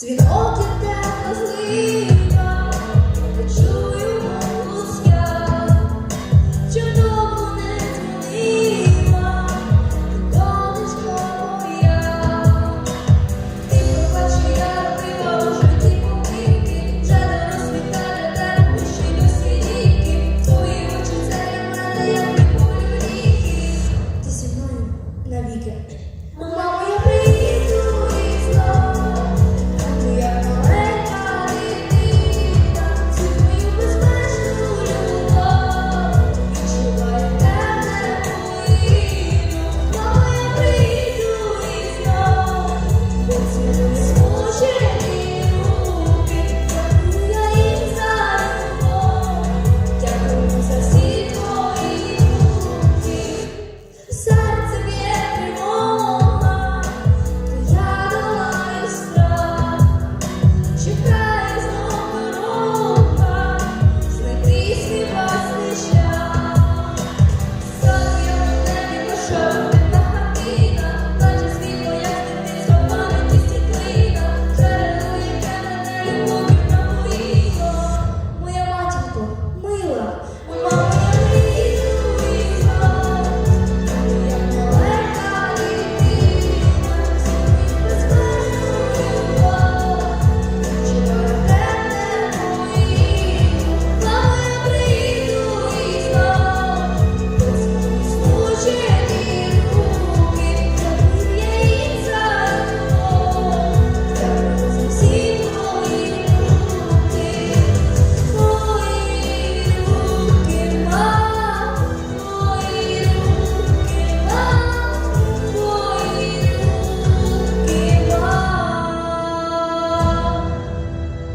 Цвіток і темно сліпа, не чую голос не дзвонила, донечка моя. Ти побачи, я житті помилки, вже не розвітає те, пиши усі ріки, твої очі це мене, полі ріки. Ти зі мною навіки.